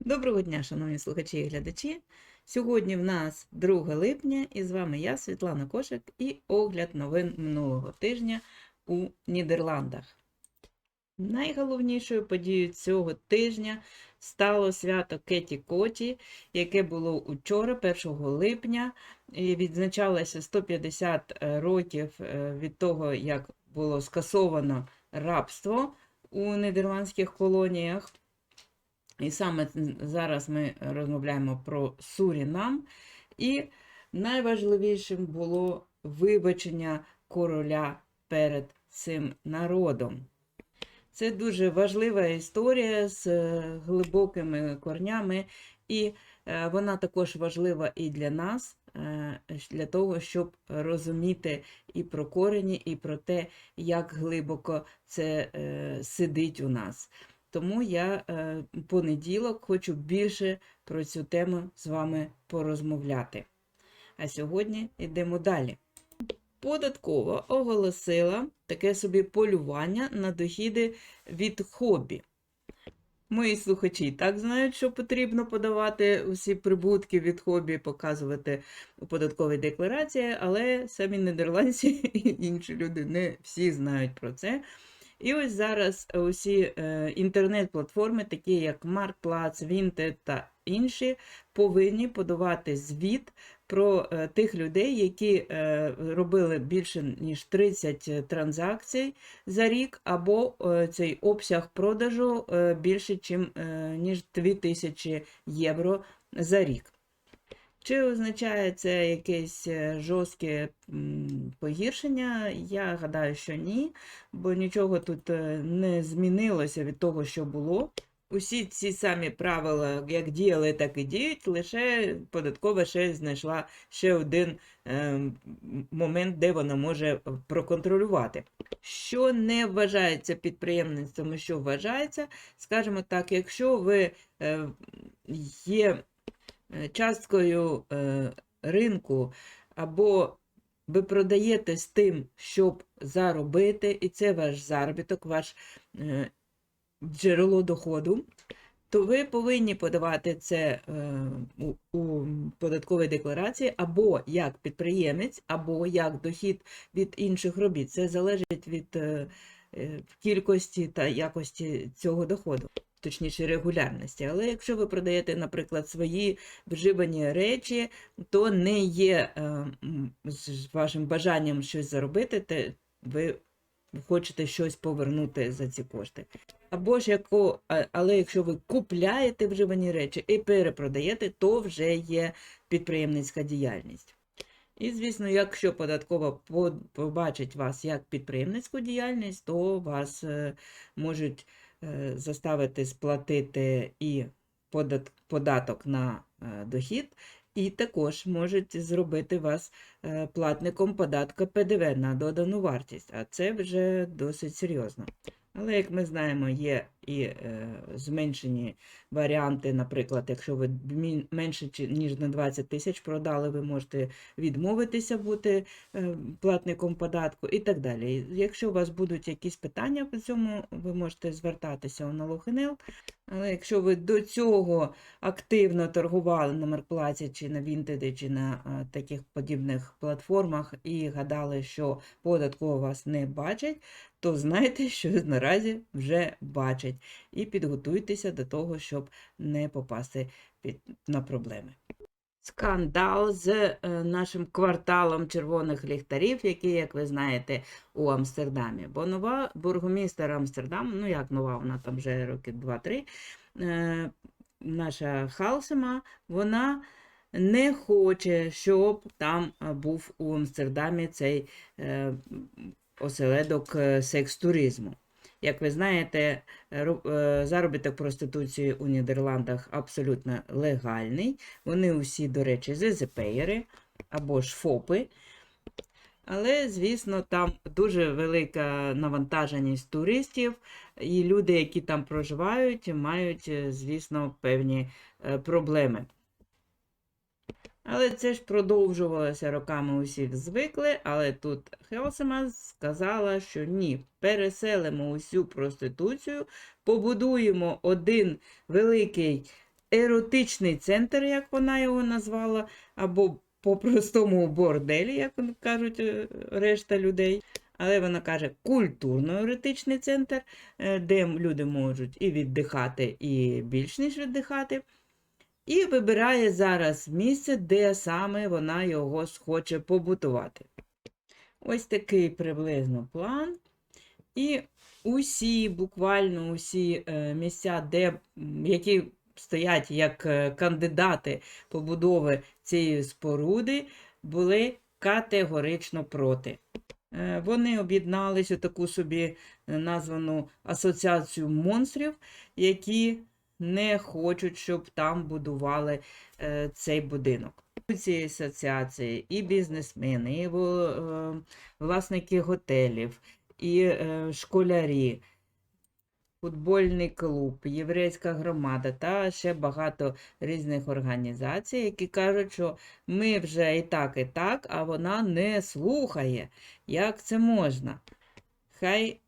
Доброго дня, шановні слухачі і глядачі. Сьогодні в нас 2 липня і з вами я, Світлана Кошик, і огляд новин минулого тижня у Нідерландах. Найголовнішою подією цього тижня стало свято Кеті Коті, яке було учора, 1 липня, і відзначалося 150 років е, від того, як було скасовано рабство у нідерландських колоніях. І саме зараз ми розмовляємо про Сурінам. І найважливішим було вибачення короля перед цим народом. Це дуже важлива історія з е, глибокими корнями, і е, вона також важлива і для нас, е, для того, щоб розуміти і про корені, і про те, як глибоко це сидить у нас. Тому я е, понеділок хочу більше про цю тему з вами порозмовляти. А сьогодні йдемо далі. Податкова оголосила таке собі полювання на дохіди від хобі. Мої слухачі і так знають, що потрібно подавати усі прибутки від хобі, показувати у податковій декларації, але самі нідерландці і інші люди не всі знають про це. І ось зараз усі е, інтернет-платформи, такі як Marktplatz, Vinted та інші, повинні подавати звіт про е, тих людей, які е, робили більше ніж 30 транзакцій за рік, або е, цей обсяг продажу е, більше чим, е, ніж 2000 євро за рік. Чи означає це якесь е, жорстке погіршення? Я гадаю, що ні, бо нічого тут е, не змінилося від того, що було. Усі ці самі правила, як діяли, так і діють, лише податкова ще знайшла ще один е, момент, де вона може проконтролювати. Що не вважається підприємництвом, що вважається, скажімо так, якщо ви е, є часткою е, ринку або ви продаєте з тим, щоб заробити, і це ваш заробіток, ваш е, джерело доходу, то ви повинні подавати це е, у, податковій декларації або як підприємець, або як дохід від інших робіт. Це залежить від е, е, кількості та якості цього доходу. Точніше, регулярності. Але якщо ви продаєте, наприклад, свої вживані речі, то не є е, з вашим бажанням щось заробити, те ви хочете щось повернути за ці кошти. Або ж яко, але якщо ви купляєте вживані речі і перепродаєте, то вже є підприємницька діяльність. І, звісно, якщо податкова побачить вас як підприємницьку діяльність, то вас е, можуть заставити сплатити і податок на е, дохід, і також можуть зробити вас е, платником податку ПДВ на додану вартість, а це вже досить серйозно. Але, як ми знаємо, є і е, зменшені варіанти, наприклад, якщо ви менше ніж на 20 тисяч продали, ви можете відмовитися бути е, платником податку і так далі. Якщо у вас будуть якісь питання по цьому, ви можете звертатися у налог.НЛ. Але якщо ви до цього активно торгували на Мерплаці, чи на Вінтеді, чи на е, таких подібних платформах і гадали, що податково вас не бачить, то знайте, що наразі вже бачать. І підготуйтеся до того, щоб не попасти під, на проблеми. Скандал з е, нашим кварталом червоних ліхтарів, який, як ви знаєте, у Амстердамі. Бо нова бургомістер Амстердаму, ну як нова, вона там вже роки 2-3, е, наша Халсема, вона не хоче, щоб там е, був у Амстердамі цей осередок е, секс-туризму. Як ви знаєте, е, заробіток проституції у Нідерландах абсолютно легальний. Вони усі, до речі, ЗЗПєри або ж ФОПи. Але, звісно, там дуже велика навантаженість туристів, і люди, які там проживають, мають, е, звісно, певні е, проблеми. Але це ж продовжувалося роками, усіх звикли, але тут Хелсема сказала, що ні, переселимо усю проституцію, побудуємо один великий еротичний центр, як вона його назвала, або по-простому борделі, як кажуть е, решта людей. Але вона каже культурно-еретичний центр, е, де люди можуть і віддихати, і більш ніж віддихати. І вибирає зараз місце, де саме вона його схоче побутувати. Ось такий приблизно план. І усі, буквально усі е, місця, де, які стоять як е, кандидати побудови цієї споруди, були категорично проти. Е, Вони об'єднались у таку собі названу асоціацію монстрів, які не хочуть, щоб там будували е, цей будинок. У цій асоціації і бізнесмени, і е, власники готелів, і е, школярі, футбольний клуб, єврейська громада та ще багато різних організацій, які кажуть, що ми вже і так, і так, а вона не слухає. Як це можна? Хай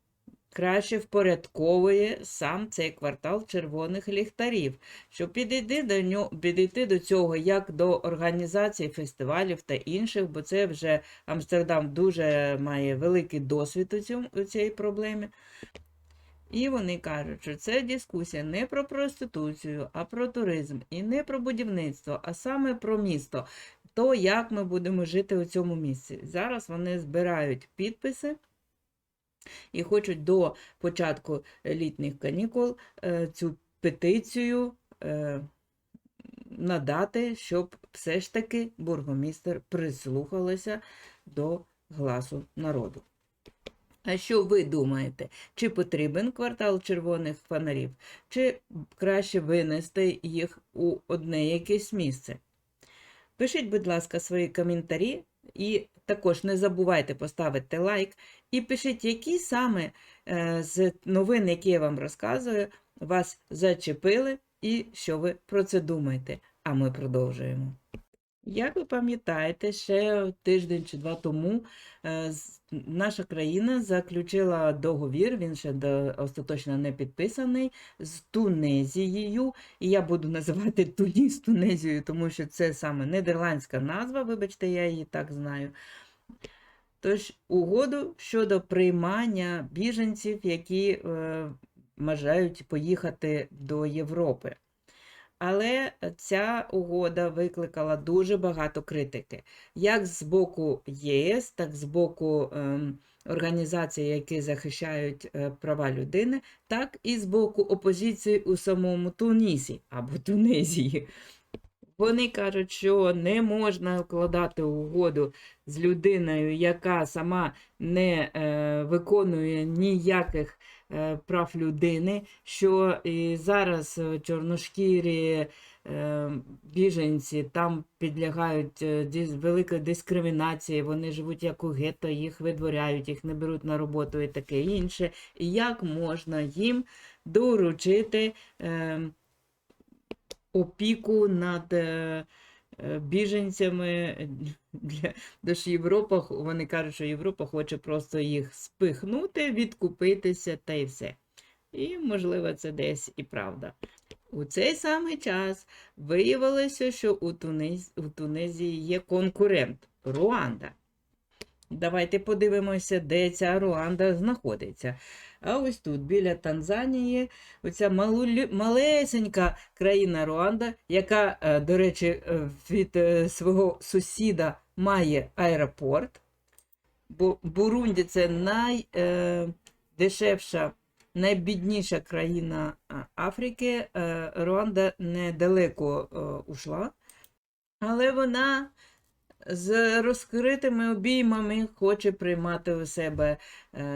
краще впорядковує сам цей квартал червоних ліхтарів, щоб підійти до нього, підійти до цього як до організації фестивалів та інших, бо це вже Амстердам дуже має великий досвід у, цьому, у цій проблемі. І вони кажуть, що це дискусія не про проституцію, а про туризм, і не про будівництво, а саме про місто, то як ми будемо жити у цьому місці. Зараз вони збирають підписи і хочуть до початку літніх канікул е, цю петицію е, надати, щоб все ж таки бургомістер прислухалася до гласу народу. А що ви думаєте? Чи потрібен квартал червоних фонарів, чи краще винести їх у одне якесь місце? Пишіть, будь ласка, свої коментарі і також не забувайте поставити лайк. І пишіть, які саме е, з новин, які я вам розказую, вас зачепили і що ви про це думаєте. А ми продовжуємо. Як ви пам'ятаєте, ще тиждень чи два тому е, наша країна заключила договір, він ще до, остаточно не підписаний, з Тунезією. І я буду називати Туніс Тунезією, тому що це саме нідерландська назва, вибачте, я її так знаю. Тож угоду щодо приймання біженців, які е, бажають поїхати до Європи. Але ця угода викликала дуже багато критики, як з боку ЄС, так з боку ем, організацій, які захищають е, права людини, так і з боку опозиції у самому Тунісі або Тунезії. Вони кажуть, що не можна укладати угоду з людиною, яка сама не е, виконує ніяких прав людини, що і зараз е, чорношкірі е, біженці там підлягають е, великій дискримінації, вони живуть як у гетто, їх видворяють, їх не беруть на роботу і таке інше. І як можна їм доручити е, опіку над е, е, біженцями для, до ж Європа, вони кажуть, що Європа хоче просто їх спихнути, відкупитися та й все. І, можливо, це десь і правда. У цей самий час виявилося, що у, Тунез, у Тунезії є конкурент Руанда. Давайте подивимося, де ця Руанда знаходиться. А ось тут, біля Танзанії, оця малесенька країна Руанда, яка, е, до речі, е, від е, свого сусіда має аеропорт. Бо Бурунді це найдешевша, найбідніша країна Африки. Руанда недалеко ушла, але вона з розкритими обіймами хоче приймати у себе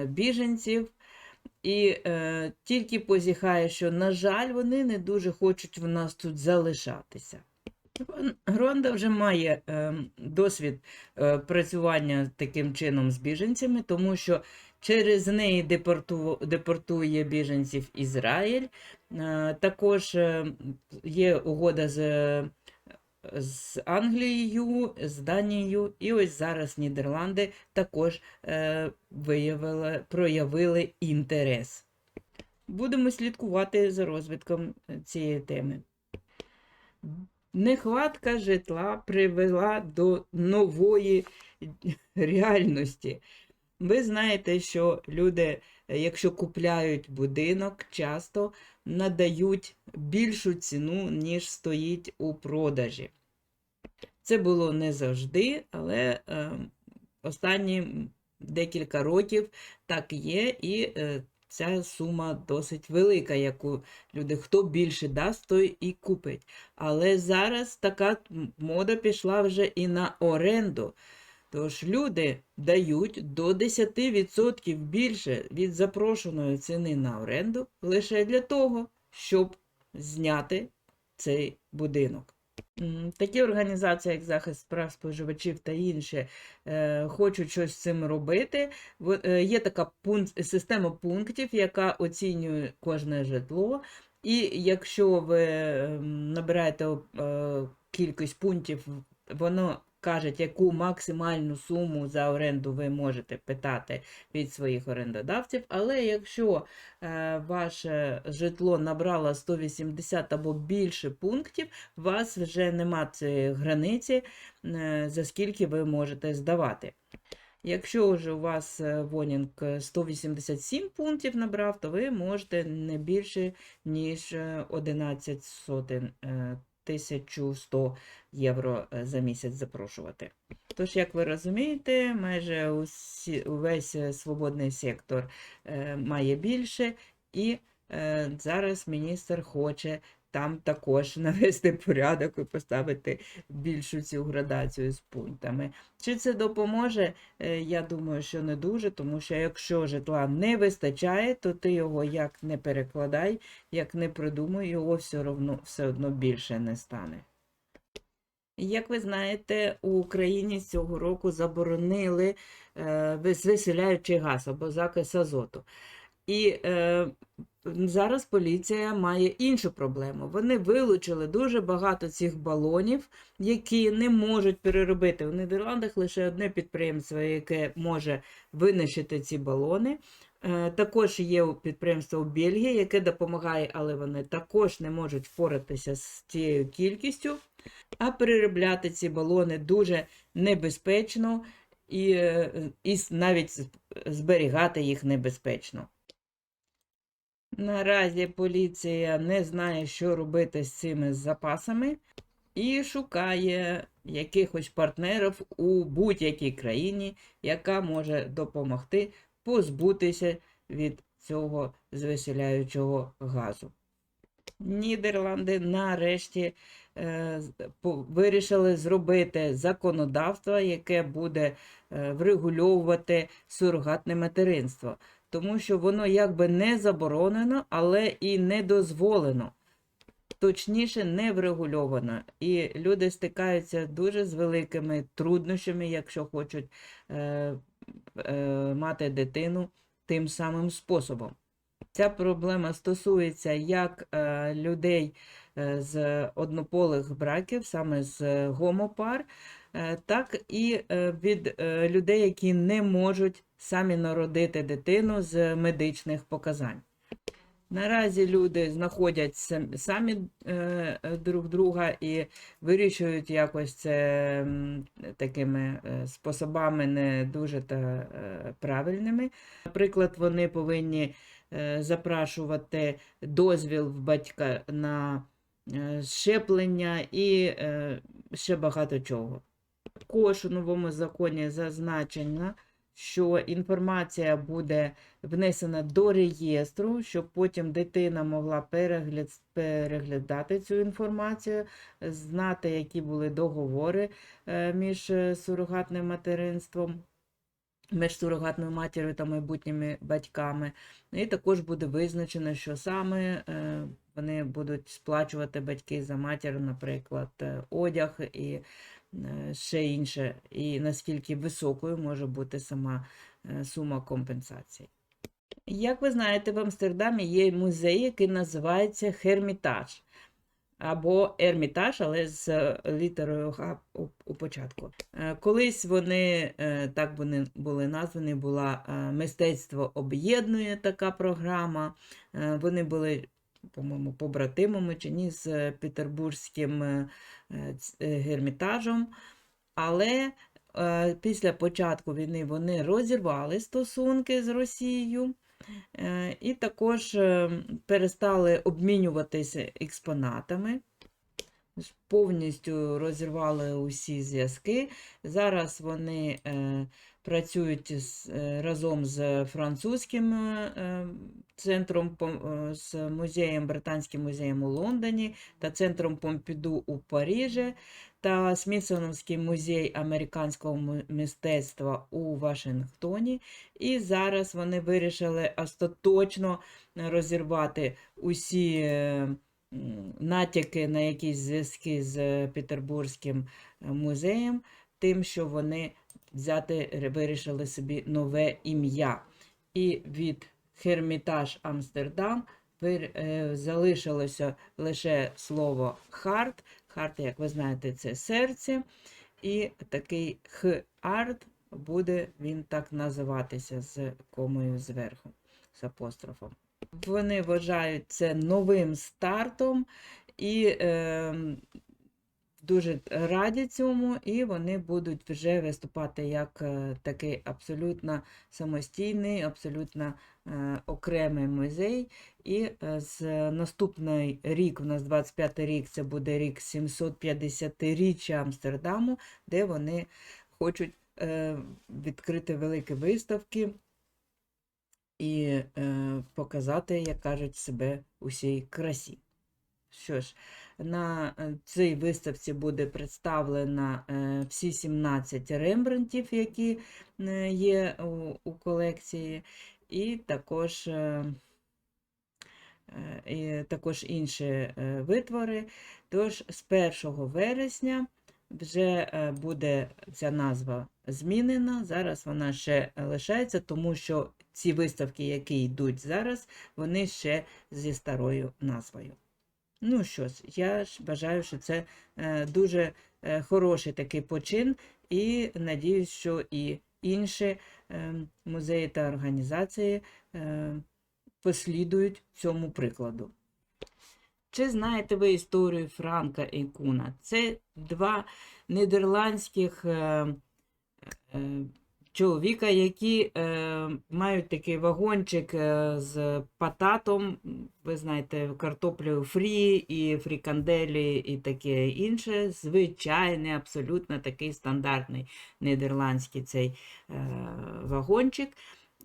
біженців. І е, тільки позіхає, що, на жаль, вони не дуже хочуть в нас тут залишатися. Рон- Руанда вже має е, досвід е, працювання таким чином з біженцями, тому що через неї депорту, депортує біженців Ізраїль. Е, також е, є угода з, з Англією, з Данією, і ось зараз Нідерланди також е, виявили, проявили інтерес. Будемо слідкувати за розвитком е, цієї теми. Нехватка житла привела до нової реальності. Ви знаєте, що люди, е, якщо купляють будинок, часто надають більшу ціну, ніж стоїть у продажі. Це було не завжди, але е, останні декілька років так є, і е, ця сума досить велика, яку люди хто більше дасть, той і купить. Але зараз така мода пішла вже і на оренду. Тож люди дають до 10% більше від запрошеної ціни на оренду лише для того, щоб зняти цей будинок. Такі організації, як захист прав споживачів та інші, е, хочуть щось з цим робити. Е, Є така пункт, система пунктів, яка оцінює кожне житло. І якщо ви набираєте е, кількість пунктів, воно каже, яку максимальну суму за оренду ви можете питати від своїх орендодавців. Але якщо е, ваше житло набрало 180 або більше пунктів, у вас вже нема цієї границі, е, за скільки ви можете здавати. Якщо вже у вас е, Вонінг е, 187 пунктів набрав, то ви можете не більше, ніж е, 11 сотень, 1100 євро е, за місяць запрошувати. Тож, як ви розумієте, майже усі, увесь е, свободний сектор е, має більше, і зараз міністр хоче там також навести порядок і поставити більшу цю градацію з пунктами. Чи це допоможе? Е, Я думаю, що не дуже, тому що якщо житла не вистачає, то ти його як не перекладай, як не придумай, його все одно, все одно більше не стане. Як ви знаєте, у Україні цього року заборонили е, вис- виселяючий газ або закис азоту. І е, зараз поліція має іншу проблему. Вони вилучили дуже багато цих балонів, які не можуть переробити. У Нідерландах лише одне підприємство, яке може винищити ці балони. Е, Також є підприємство у Бельгії, яке допомагає, але вони також не можуть впоратися з цією кількістю. А переробляти ці балони дуже небезпечно і, е, і навіть зберігати їх небезпечно. Наразі поліція не знає, що робити з цими запасами, і шукає якихось партнерів у будь-якій країні, яка може допомогти позбутися від цього звеселяючого газу. Нідерланди нарешті е, вирішили зробити законодавство, яке буде е, врегульовувати сурогатне материнство, тому що воно якби не заборонено, але і не дозволено. Точніше, не врегульовано. І люди стикаються дуже з великими труднощами, якщо хочуть е, е, мати дитину тим самим способом. Ця проблема стосується як е, людей е, з однополих браків, саме з гомопар, е, так і е, від людей, які не можуть самі народити дитину з медичних показань. Наразі люди знаходять самі е, друг друга і вирішують якось це такими е, способами не дуже та е, правильними. Наприклад, вони повинні запрашувати дозвіл в батька на щеплення і ще багато чого. Також у новому законі зазначено, що інформація буде внесена до реєстру, щоб потім дитина могла перегляд, переглядати цю інформацію, знати, які були договори е, між е, сурогатним материнством, між сурогатною матір'ю та майбутніми батьками. І також буде визначено, що саме е, вони будуть сплачувати батьки за матір, наприклад, одяг і ще інше, і наскільки високою може бути сама е, сума компенсації. Як ви знаєте, в Амстердамі є музей, який називається Хермітаж. Або Ермітаж, але з е, літерою Х у, початку. Е, Колись вони, е, так вони були названі, була е, Мистецтво об'єднує така програма. Е, Вони були по-моєму, побратимами чи ні з Петербурзьким е, е, гермітажем. Але е, після початку війни вони розірвали стосунки з Росією. Е, І також е, перестали обмінюватися експонатами, повністю розірвали усі зв'язки. Зараз вони е, працюють е, разом з французьким е, е, центром, з музеєм, Британським музеєм у Лондоні та центром Помпіду у Парижі та Смітсоновський музей американського мистецтва у Вашингтоні. І зараз вони вирішили остаточно розірвати усі натяки на якісь зв'язки з Петербурзьким е, музеєм, тим, що вони взяти вирішили собі нове ім'я. І від Хермітаж Амстердам е, залишилося лише слово харт. Харт, як ви знаєте, це серце. І такий х-арт буде він так називатися з комою зверху, з апострофом. Вони вважають це новим стартом і е, дуже раді цьому, і вони будуть вже виступати як е, такий абсолютно самостійний, абсолютно е, окремий музей. І е, з наступний рік, у нас 25 рік, це буде рік 750-річчя Амстердаму, де вони хочуть е, відкрити великі виставки і е, показати, як кажуть, себе у всій красі. Що ж, на е, цій виставці буде представлено е, всі 17 рембрандтів, які е, є у, колекції, і також, і також інші витвори. Тож з 1 вересня вже буде ця назва змінена. Зараз вона ще лишається, тому що ці виставки, які йдуть зараз, вони ще зі старою назвою. Ну що ж, я ж бажаю, що це е, дуже е, хороший такий почин, і надіюсь, що і інші е, музеї та організації послідують цьому прикладу. Чи знаєте ви історію Франка і Куна? Це два нідерландських чоловіка, які е, мають такий вагончик е, з пататом, ви знаєте, картоплею фрі і фріканделі і таке інше. Звичайний, абсолютно такий стандартний нідерландський цей е, вагончик,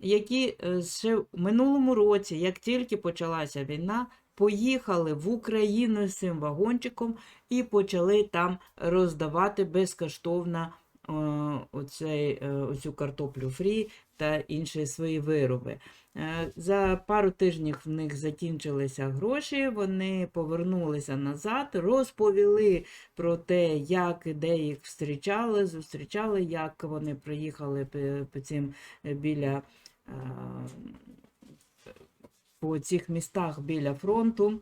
які е, ще в минулому році, як тільки почалася війна, поїхали в Україну з цим вагончиком і почали там роздавати безкоштовно оцей, е, оцю картоплю фрі та інші свої вироби. Е, За пару тижнів в них закінчилися гроші, вони повернулися назад, розповіли про те, як де їх зустрічали, зустрічали, як вони приїхали по, цим е, біля е, по цих містах біля фронту.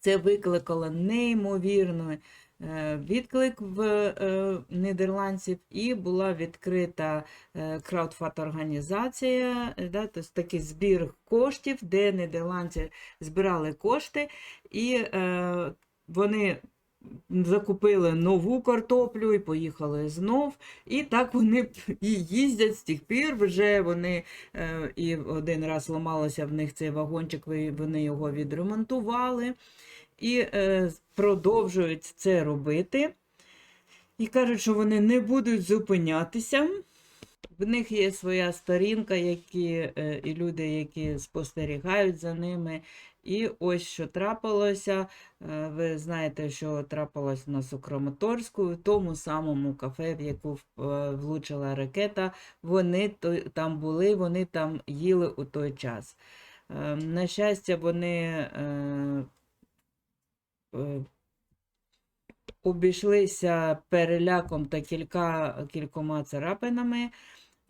Це викликало неймовірний е, відклик в е, нідерландців, і була відкрита е, краудфат-організація, е, да, тобто такий збір коштів, де нідерландці збирали кошти, і е, вони закупили нову картоплю і поїхали знов. І так вони і їздять з тих пір. Вже вони е, і один раз ламалося в них цей вагончик, вони його відремонтували і е, продовжують це робити. І кажуть, що вони не будуть зупинятися. В них є своя сторінка, які, е, і люди, які спостерігають за ними. І ось що трапилося. Е, Ви знаєте, що трапилось у нас у Краматорську, в тому самому кафе, в яку влучила ракета. Вони там були, вони там їли у той час. Е, На щастя, вони обійшлися переляком та кілька, кількома царапинами.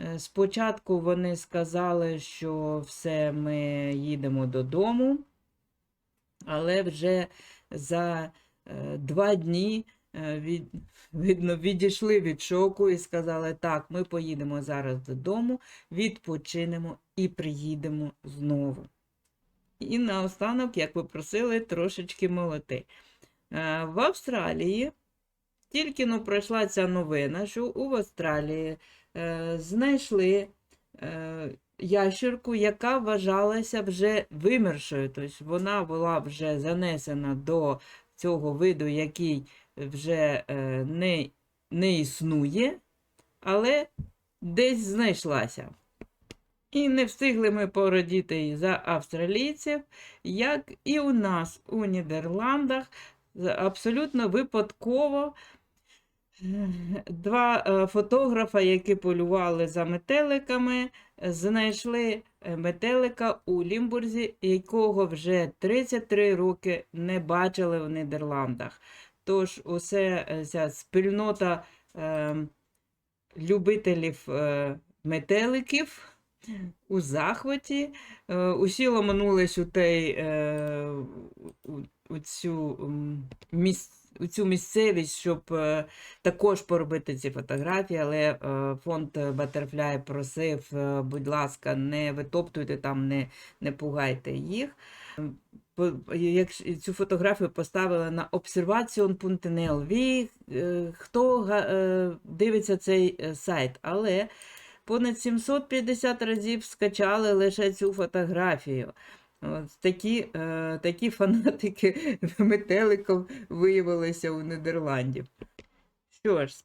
Е, Спочатку вони сказали, що все, ми їдемо додому, але вже за е, два дні е, від, видно, відійшли від шоку і сказали, так, ми поїдемо зараз додому, відпочинемо і приїдемо знову. І наостанок, як ви просили, трошечки молоти. Е, В Австралії тільки но пройшла ця новина, що у Австралії е, знайшли е, ящерку, яка вважалася вже вимершою. Тобто вона була вже занесена до цього виду, який вже е, не, не існує, але десь знайшлася. І не встигли ми породіти її за австралійців, як і у нас у Нідерландах абсолютно випадково два е, фотографа, які полювали за метеликами, знайшли е, метелика у Лімбурзі, якого вже 33 роки не бачили в Нідерландах. Тож усе е, ця спільнота е, любителів е, метеликів у захваті. Е, Усі ломанулись у, той, е, у, цю, м, міс, у цю місцевість, щоб е, також поробити ці фотографії, але фонд Butterfly просив, будь ласка, не витоптуйте там, не, не пугайте їх. Якщо цю фотографію поставили на observation.nl, е, хто дивиться цей сайт, але понад 750 разів скачали лише цю фотографію. От такі, е, такі фанатики метеликів виявилися у Нідерландів. Що ж,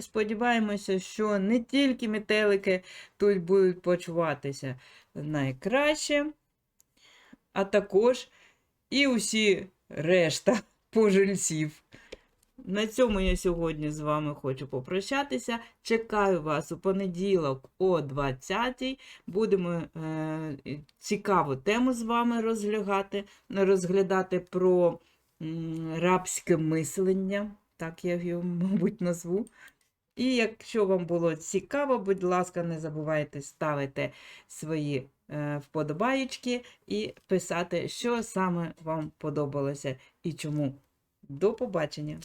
сподіваємося, що не тільки метелики тут будуть почуватися найкраще, а також і усі решта пожильців. На цьому я сьогодні з вами хочу попрощатися. Чекаю вас у понеділок о 20 Будемо е, цікаву тему з вами розглядати, розглядати про рабське мислення, так я його, мабуть, назву. І якщо вам було цікаво, будь ласка, не забувайте ставити свої е, вподобаєчки і писати, що саме вам подобалося і чому. До побачення!